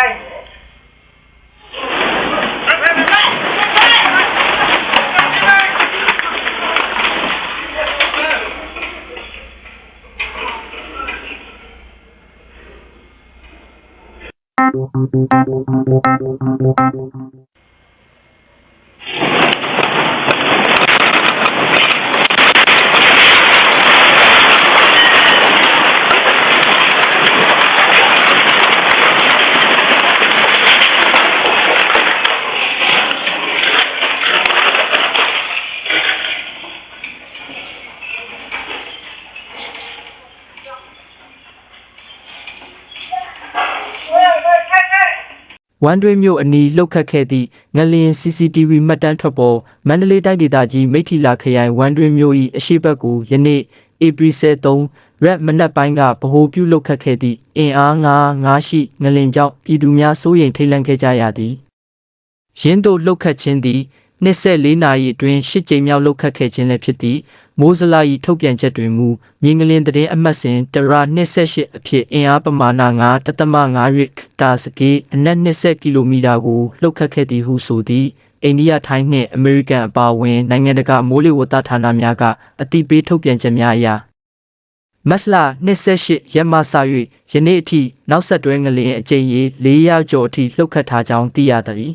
cây ဝမ်တွင်းမြို့အနီးလှုပ်ခတ်ခဲ့သည့်ငလျင် CCTV မှတ်တမ်းထွက်ပေါ်မန္တလေးတိုင်းဒေသကြီးမိထီလာခရိုင်ဝမ်တွင်းမြို့၏အရှိတ်ဘက်ကိုယနေ့ဧပြီ23ရက်မနက်ပိုင်းကဗဟိုပြုလှုပ်ခတ်ခဲ့သည့်အင်အား9 9ရှိငလျင်ကြောင့်ပြည်သူများစိုးရိမ်ထိတ်လန့်ခဲ့ကြရသည်ရင်းတို့လှုပ်ခတ်ခြင်းသည်24နာရီအတွင်း10ကြိမ်မြောက်လှုပ်ခတ်ခဲ့ခြင်းလည်းဖြစ်သည် မိုးစလာ၏ထုတ်ပြန်ချက်တွင်မူမြင်းကလင်းသတင်းအမှတ်စဉ်တရာ28အဖြစ်အင်အားပမာဏ9.5ရစ်တာစကေအနက်20ကီလိုမီတာကိုလှုပ်ခတ်ခဲ့သည်ဟုဆိုသည်အိန္ဒိယထိုင်းနှင့်အမေရိကန်အပါအဝင်နိုင်ငံတကာမိုးလေဝသဌာနများကအတိပေးထုတ်ပြန်ချက်များအရမတ်လ28ရက်မှစ၍ယနေ့အထိနောက်ဆက်တွဲငလျင်အကြိမ်ရေ400ကျော်အထိလှုပ်ခတ်ထားကြောင်းသိရသည်